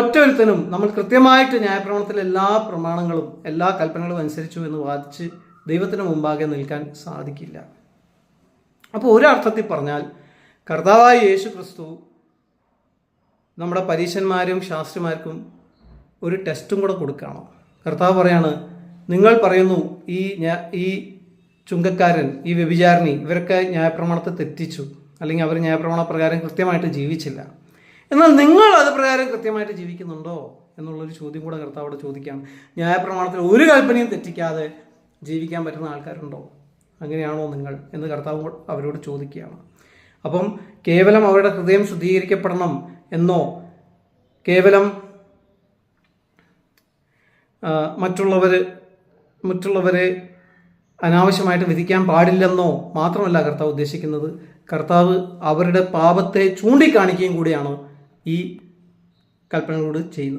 ഒറ്റൊരുത്തനും നമ്മൾ കൃത്യമായിട്ട് ന്യായപ്രമാണത്തിലെ എല്ലാ പ്രമാണങ്ങളും എല്ലാ കൽപ്പനകളും അനുസരിച്ചു എന്ന് വാദിച്ച് ദൈവത്തിന് മുമ്പാകെ നിൽക്കാൻ സാധിക്കില്ല. അപ്പോൾ ഒരർത്ഥത്തിൽ പറഞ്ഞാൽ കർത്താവായ യേശു ക്രിസ്തു നമ്മുടെ പരീശന്മാരും ശാസ്ത്രിമാർക്കും ഒരു ടെസ്റ്റും കൂടെ കൊടുക്കണം കർത്താവ് പറയാണ് നിങ്ങൾ പറയുന്നു ഈ ഈ ചുങ്കക്കാരൻ ഈ വ്യഭിചാരിണി ഇവരൊക്കെ ന്യായപ്രമാണത്തെ തെറ്റിച്ചു. അല്ലെങ്കിൽ അവർ ന്യായപ്രമാണ പ്രകാരം കൃത്യമായിട്ട് ജീവിച്ചില്ല. എന്നാൽ നിങ്ങൾ അത് പ്രകാരം കൃത്യമായിട്ട് ജീവിക്കുന്നുണ്ടോ എന്നുള്ളൊരു ചോദ്യം കൂടെ കർത്താവോട് ചോദിക്കാം ന്യായപ്രമാണത്തിൽ ഒരു കൽപ്പനയും തെറ്റിക്കാതെ ജീവിക്കാൻ പറ്റുന്ന ആൾക്കാരുണ്ടോ? അങ്ങനെയാണോ നിങ്ങൾ എന്ന് കർത്താവ് അവരോട് ചോദിക്കുകയാണ്. അപ്പം കേവലം അവരുടെ ഹൃദയം ശുദ്ധീകരിക്കപ്പെടണം എന്നോ കേവലം മറ്റുള്ളവർ മറ്റുള്ളവരെ അനാവശ്യമായിട്ട് വിധിക്കാൻ പാടില്ലെന്നോ മാത്രമല്ല കർത്താവ് ഉദ്ദേശിക്കുന്നത്. കർത്താവ് അവരുടെ പാപത്തെ ചൂണ്ടിക്കാണിക്കുകയും കൂടിയാണ് ഈ കൽപ്പനകളോട് ചെയ്യുന്നത്